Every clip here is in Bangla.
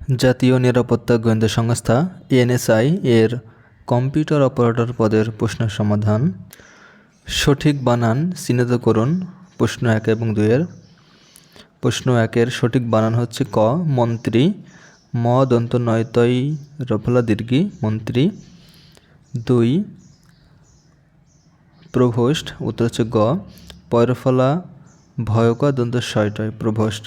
জাতীয় নিরাপত্তা গোয়েন্দা সংস্থা, এনএসআই, এর কম্পিউটার অপারেটর পদের প্রশ্ন সমাধান। সঠিক বানান চিহ্নিত করুন প্রশ্ন এক এবং দুইয়ের প্রশ্ন একের সঠিক বানান হচ্ছে ক, মন্ত্রী। ম দন্ত নয়তই রফলা দীর্ঘি, মন্ত্রী। দুই প্রভোষ্ট উত্তর হচ্ছে গ। পয়রফলা ভয়কা দন্ত ছয়টয় প্রভোষ্ট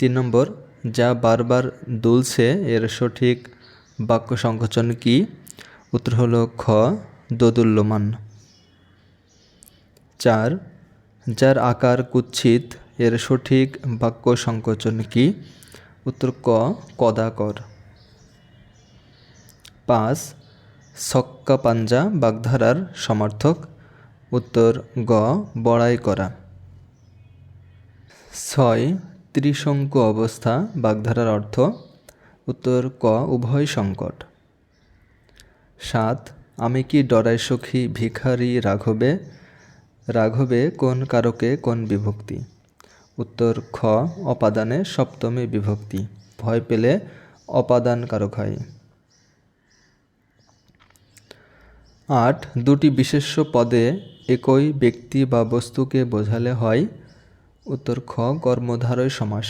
তিন নম্বর যা বারবার দুলছে এর সঠিক বাক্য সংকোচন কি? উত্তর হলো খ, দোদুল্যমান। চার, যার আকার কুচ্ছিত, এর সঠিক বাক্য সংকোচন কি? উত্তর ক, কদাকর। পাঁচ সক্কা পাঞ্জা বাগধারার সমর্থক। উত্তর গ, বড়াই করা। ছয় ত্রিশঙ্কু অবস্থা, বাগধারার অর্থ, উত্তর ক, উভয় সংকট। সাত, আমি কি ডরাই সখী, ভিখারি, রাঘবে? রাঘবে কোন কারকে কোন বিভক্তি? উত্তর খ, অপাদানে সপ্তমী বিভক্তি। ভয় পেলে অপাদান কারক হয়। আট, দুটি বিশেষ্য পদে একই ব্যক্তি বা বস্তুকে বোঝালে হয় উত্তর খ, কর্মধারয় সমাস।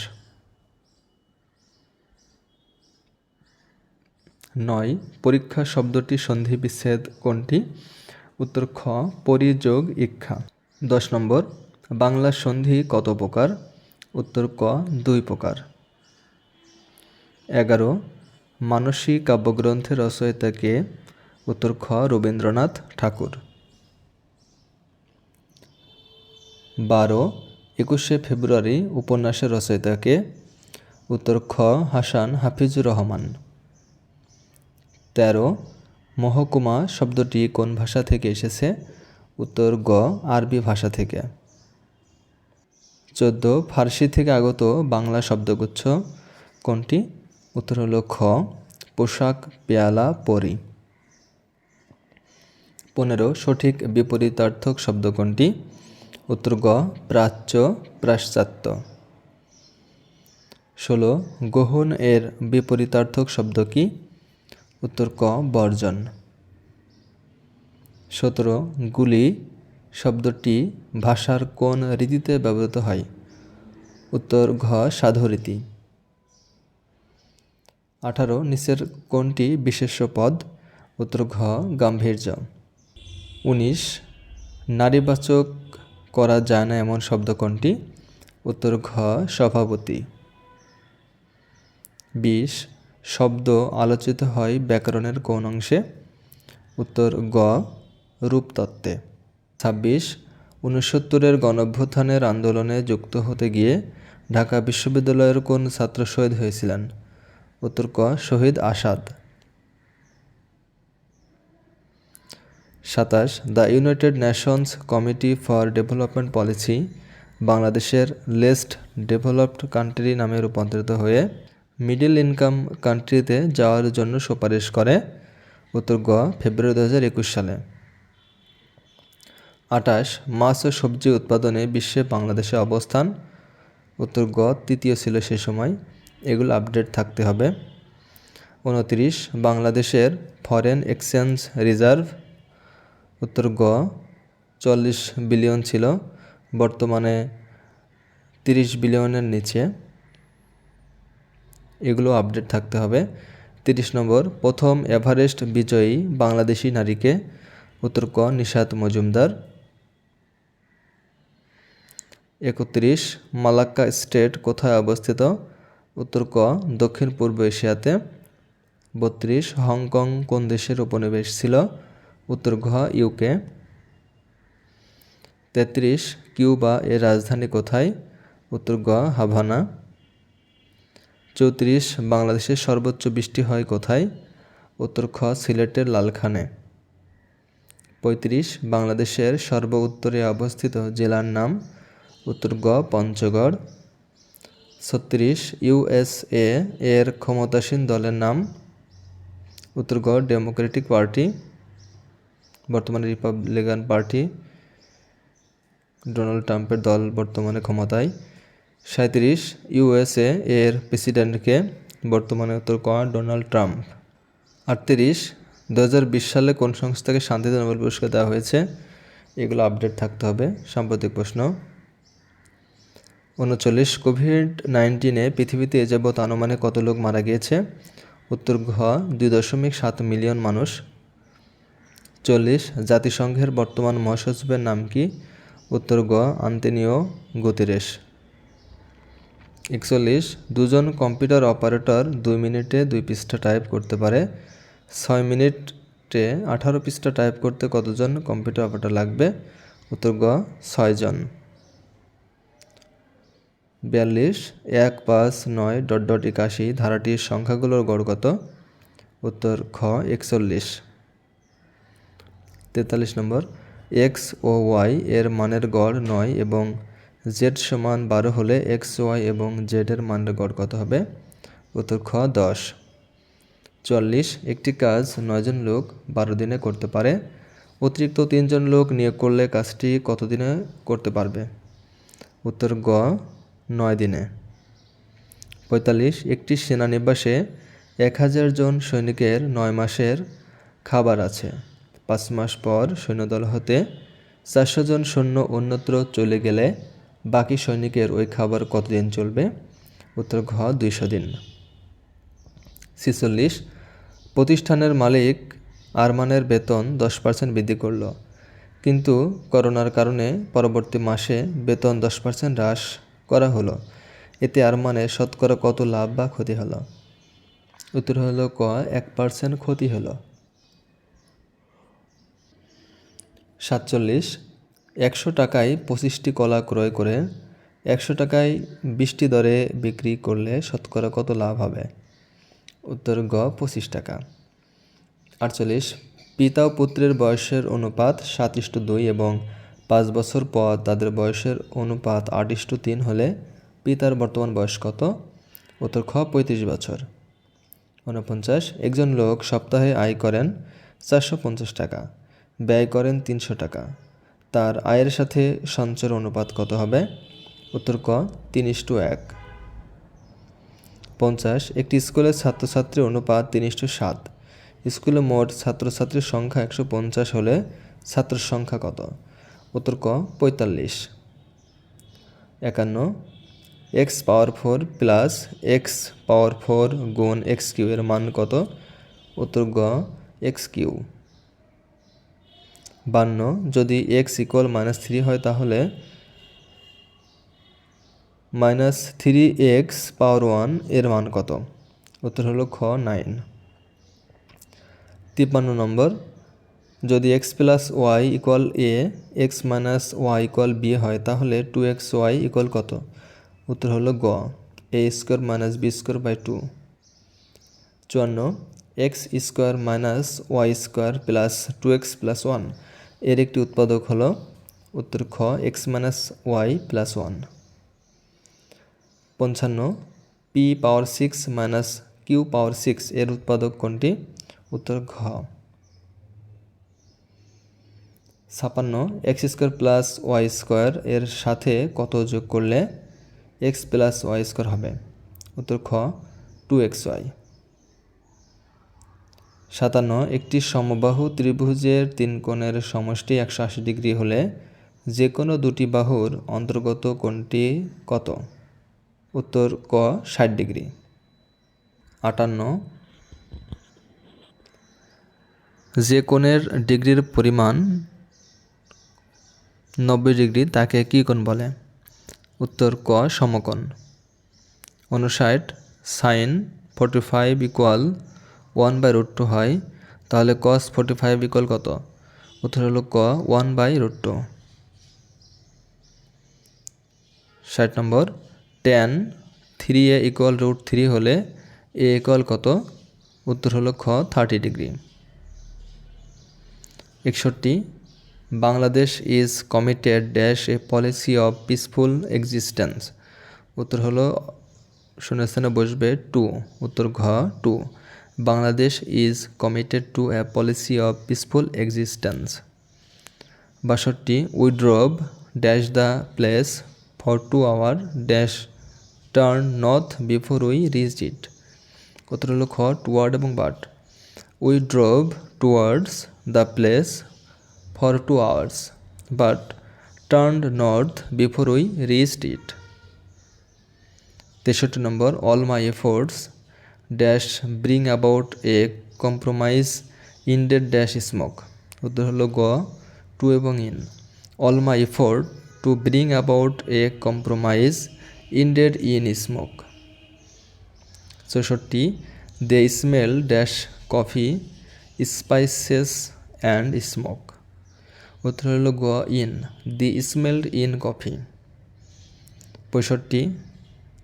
নয়, পরীক্ষা শব্দটি সন্ধি বিচ্ছেদ কোনটি? উত্তর খ, পরিযোগ ইচ্ছা দশ নম্বর, বাংলা সন্ধি কত প্রকার? উত্তর ক, দুই প্রকার। এগারো মানসী কাব্যগ্রন্থের রচয়িতাকে উত্তর খ, রবীন্দ্রনাথ ঠাকুর। বারো একুশে ফেব্রুয়ারি উপন্যাসের রচয়িতাকে উত্তর খ. হাসান হাফিজুর রহমান। তেরো. মহকুমা শব্দটি কোন ভাষা থেকে এসেছে? উত্তর গ. আরবি ভাষা থেকে। চোদ্দ. ফার্সি থেকে আগত বাংলা শব্দগুচ্ছ কোনটি? উত্তর হলো খ। পোশাক, পেয়ালা, পরি। পনেরো. সঠিক বিপরীতার্থক শব্দ কোনটি? উত্তর গ প্রাচ্য পাশ্চাত্য ষোলো, গহন এর বিপরীতার্থক শব্দ কি? উত্তর ক, বর্জন। সতেরো, গুলি শব্দটি ভাষার কোন রীতিতে ব্যবহৃত হয়? উত্তর, ঘ সাধুরীতি আঠারো, নিচের কোনটি বিশেষ্য পদ? উত্তর, ঘ, গাম্ভীর্য। উনিশ, নারীবাচক করা যায় না এমন শব্দ কোনটি? উত্তর ঘ, সভাপতি। বিশ, শব্দ আলোচিত হয় ব্যাকরণের কোন অংশে? উত্তর গ, রূপতত্ত্বে। ছাব্বিশ উনসত্তরের গণভ্যুত্থানের আন্দোলনে যুক্ত হতে গিয়ে ঢাকা বিশ্ববিদ্যালয়ের কোন ছাত্র শহীদ হয়েছিলেন? উত্তর ক, শহীদ আসাদ। সাতাশ, the United Nations committee for development policy, বাংলাদেশের লেস্ট ডেভেলপড কান্ট্রি নামে রূপান্তরিত হয়ে মিডল ইনকাম কান্ট্রিতে যাওয়ার জন্য সুপারিশ করে। উত্তর গ, ফেব্রুয়ারি দু হাজার একুশ সালে। আটাশ মাছ ও সবজি উৎপাদনে বিশ্বে বাংলাদেশের অবস্থান। উত্তর গ, তৃতীয় ছিল সে সময়। এগুলো আপডেট থাকতে হবে। উনত্রিশ, বাংলাদেশের ফরেন এক্সচেঞ্জ রিজার্ভ উত্তর গ, চল্লিশ বিলিয়ন ছিল, বর্তমানে তিরিশ বিলিয়নের নিচে। এগুলো আপডেট থাকতে হবে। তিরিশ নম্বর, প্রথম এভারেস্ট বিজয়ী বাংলাদেশি নারীকে। উত্তর ক, নিশাত মজুমদার। একত্রিশ, মালাক্কা স্টেট কোথায় অবস্থিত? উত্তর ক, দক্ষিণ পূর্ব এশিয়াতে। বত্রিশ, হংকং কোন দেশের উপনিবেশ ছিল? উত্তর ঘ ইউকে তেত্রিশ, কিউবা এর রাজধানী কোথায়? উত্তর গ হাভানা। চৌত্রিশ, বাংলাদেশের সর্বোচ্চ বৃষ্টি হয় কোথায়? উত্তর খ সিলেটের লালখানে। পঁয়ত্রিশ, বাংলাদেশের সর্ব উত্তরে অবস্থিত জেলার নাম? উত্তর গ পঞ্চগড়। ছত্রিশ ইউএসএ এর ক্ষমতাসীন দলের নাম? উত্তর গ ডেমোক্রেটিক পার্টি বর্তমানে রিপাবলিকান পার্টি ডোনাল্ড ট্রাম্পের দল বর্তমানে ক্ষমতায়। সাঁত্রিশ ইউএসএ এর প্রেসিডেন্টকে বর্তমানে উত্তর ক ডোনাল্ড ট্রাম্প আটত্রিশ দু হাজার বিশ সালে কোন সংস্থাকে শান্তিতে নোবেল পুরস্কার দেওয়া হয়েছে? এগুলো আপডেট থাকতে হবে, সাম্প্রতিক প্রশ্ন। উনচল্লিশ কোভিড নাইন্টিনে পৃথিবীতে এ যাবৎ আনুমানিক কত লোক মারা গিয়েছে? উত্তর ঘ দুই দশমিক সাত মিলিয়ন মানুষ। চল্লিশ জাতিসংঘের বর্তমান মহাসচিবের নাম কি? উত্তর গ, আন্তনিও গতিরেশ। একচল্লিশ, দুজন কম্পিউটার অপারেটর দুই মিনিটে দুই পৃষ্ঠা টাইপ করতে পারে। ছয় মিনিটে আঠারো পৃষ্ঠা টাইপ করতে কতজন কম্পিউটার অপারেটর লাগবে? উত্তর গ, ছয়জন। বিয়াল্লিশ, এক পাঁচ নয় ডট ডট একাশি ধারাটির সংখ্যাগুলোর গড় কত? উত্তর খ, একচল্লিশ। তেতাল্লিশ নম্বর। এক্স ও ওয়াই এর মানের গড় নয় এবং জেড সমান বারো হলে এক্স ওয়াই এবং জেডের মানের গড় কত হবে? উত্তর খ, দশ। চল্লিশ, একটি কাজ নয়জন লোক বারো দিনে করতে পারে। অতিরিক্ত তিনজন লোক নিয়োগ করলে কাজটি কত দিনে করতে পারবে? উত্তর গ, নয় দিনে। পঁয়তাল্লিশ, একটি সেনানিবাসে এক হাজার জন সৈনিকের নয় মাসের খাবার আছে। পাঁচ মাস পর সৈন্যদল হতে চারশো জন সৈন্য অন্যত্র চলে গেলে বাকি সৈনিকের ওই খাবার কতদিন চলবে? উত্তর ঘ, দুইশো দিন। ছিচল্লিশ, প্রতিষ্ঠানের মালিক আরমানের বেতন দশ পার্সেন্ট বৃদ্ধি করল। কিন্তু করোনার কারণে পরবর্তী মাসে বেতন দশ পার্সেন্ট হ্রাস করা হলো। এতে আরমানের শতকরা কত লাভ বা ক্ষতি হলো? উত্তর হলো ক, এক পার্সেন্ট ক্ষতি হলো। সাতচল্লিশ, একশো টাকায় পঁচিশটি কলা ক্রয় করে একশো টাকায় বিশটি দরে বিক্রি করলে শতকরা কত লাভ হবে? উত্তর, গ, পঁচিশ টাকা। আটচল্লিশ, পিতা ও পুত্রের বয়সের অনুপাত সাত ইস্টু দুই এবং পাঁচ বছর পর তাদের বয়সের অনুপাত আট ইস্টু তিন হলে পিতার বর্তমান বয়স কত? উত্তর, খ, পঁয়ত্রিশ বছর। ঊনপঞ্চাশ, একজন লোক সপ্তাহে আয় করেন চারশো পঞ্চাশ টাকা। ব্যয় করেন তিনশো টাকা। তার আয়ের সাথে সঞ্চয়ের অনুপাত কত হবে? উত্তর ক, তিন ইস্টু এক। পঞ্চাশ, একটি স্কুলের ছাত্রছাত্রীর অনুপাত তিন ইস্টু সাত। স্কুলে মোট ছাত্রছাত্রীর সংখ্যা একশো পঞ্চাশ হলে ছাত্র সংখ্যা কত? উত্তর ক, পঁয়তাল্লিশ। একান্ন x power four plus x power four গুণ এক্স কিউ এর মান কত? উত্তর গ এক্স কিউ বান্ন যদি এক্স ইকুয়াল মাইনাস থ্রি হয় তাহলে মাইনাস থ্রি এক্স পাওয়ার ওয়ানের মান কত? উত্তর হলো খ নাইন তিপ্পান্ন নম্বর, যদি x plus y equal a x minus y equal b হয় তাহলে টু এক্স ওয়াই ইকুয়াল কত? উত্তর হলো গ a square minus b square by two চুয়ান্ন x square minus y square plus two x plus one এর একটি উৎপাদক হলো উত্তর খ x minus y plus one পঞ্চান্ন p power six minus q power six এর উৎপাদক কোনটি? উত্তর ঘ। ছাপান্ন x square plus y square এর সাথে কত যোগ করলে এক্স প্লাস ওয়াই স্কোয়ার হবে? উত্তর খ টু এক্স ওয়াই সাতান্ন, একটি সমবাহু ত্রিভুজের তিন কোণের সমষ্টি একশো আশি ডিগ্রি হলে যে কোনো দুটি বাহুর অন্তর্গত কোণটি কত? উত্তর, ক, ষাট ডিগ্রি। আটান্ন যে কোণের ডিগ্রির পরিমাণ নব্বই ডিগ্রি, তাকে কী কোণ বলে? উত্তর, ক, সমকোণ। উনষাট, sine, forty five equal one by root two হয়, তাহলে কস ফোর্টি ফাইভ ইকুয়াল কত? উত্তর হলো ক, ওয়ান বাই রুট টু। ষাট নম্বর tan three a equal root three হলে এ ইকুয়াল কত? উত্তর হলো খ থার্টি ডিগ্রি একষট্টি, Bangladesh is committed dash a policy of peaceful existence উত্তর হলো, শূন্যস্থানে বসবে টু উত্তর ঘ to Bangladesh is committed to a policy of peaceful existence বাষট্টি we drove dash the place for two hour dash turn north before we reach it উত্তর হলো খ টুয়ার্ড এবং but we drove towards the place for two hours but turn north before we reached it তেষট্টি নম্বর all my efforts dash bring about a compromise ended dash smoke উত্তর হলো গ, টু এবং in. All my effort to bring about a compromise ended in smoke চৌষট্টি they smell dash coffee spices and smoke উত্তর হলো গ, in. The smelled in coffee পঁয়ষট্টি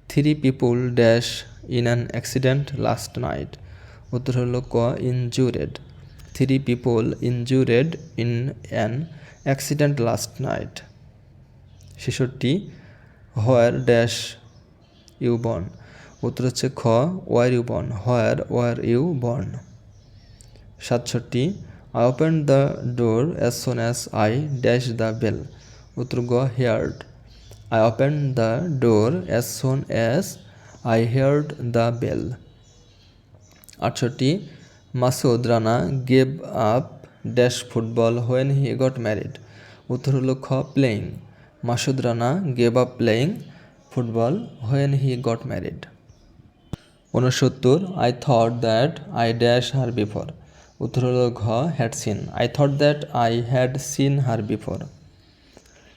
three people dash in an accident last night উত্তর হল ক injured three people injured in an accident last night ছেষট্টি হোয়ার ড্যাশ ইউ বর্ন উত্তর হচ্ছে খ were you born where were you born সাতষট্টি I open the door as soon as I dash the bell উত্তর গ heard I open the door as soon as I heard the bell আটষট্টি, Masud Rana gave up dash football when he got married উত্তর হলো খ playing Masud Rana gave up playing football when he got married উনসত্তর I thought that I dash her before উত্তর হলো ঘ had seen I thought that I had seen her before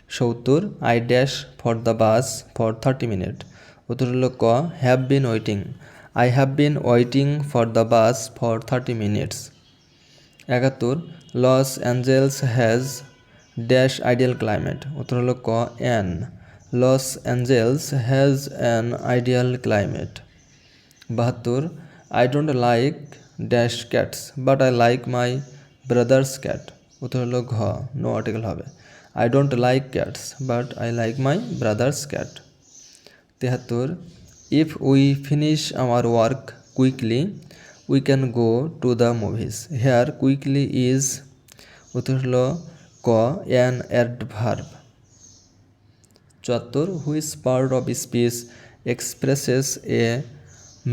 সত্তর I dash for the bus for thirty minute উত্তর হলো ক have been waiting I have been waiting for the bus for thirty minutes একাত্তর Los Angeles has dash ideal climate উত্তর হলো ক an Los Angeles has an ideal climate বাহাত্তর I don't like dash cats but I like my brother's cat উত্তর হলো ঘ নো আর্টিকেল হবে. I don't like cats but I like my brother's cat তেহাত্তর। If we finish our work quickly we can go to the movies here quickly is উত্তর হলো ক অ্যান অ্যাডভার্ব চুয়াত্তর which part of speech expresses a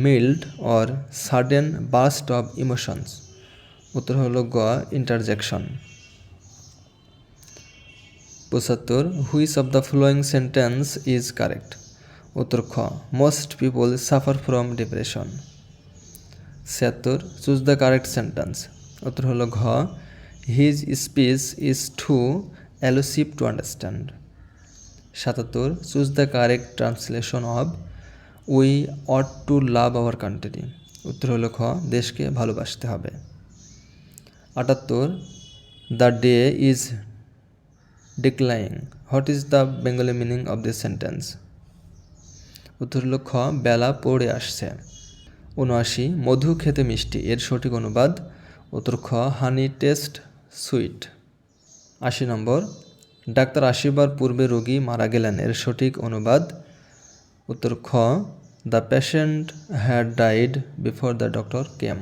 mild or sudden burst of emotions উত্তর হলো গ ইন্টারজেকশন পঁচাত্তর which of the following sentence is correct উত্তর খ most people suffer from depression ছিয়াত্তর চুজ দ্য কারেক্ট সেন্টেন্স উত্তর হলো ঘ his speech is too allusive to understand সাতাত্তর choose the correct translation of we ought to love our country উত্তর হলো খ দেশকে ভালোবাসতে হবে. আটাত্তর the day is declining what is the Bengali meaning of this sentence উত্তর হলো খ বেলা পড়ে আসছে। উনআশি, মধু খেতে মিষ্টি, এর সঠিক অনুবাদ। উত্তর খ হানি টেস্ট সুইট আশি নম্বর, ডাক্তার আসিবার পূর্বে রোগী মারা গেলেন, এর সঠিক অনুবাদ। উত্তর খ the patient had died before the doctor came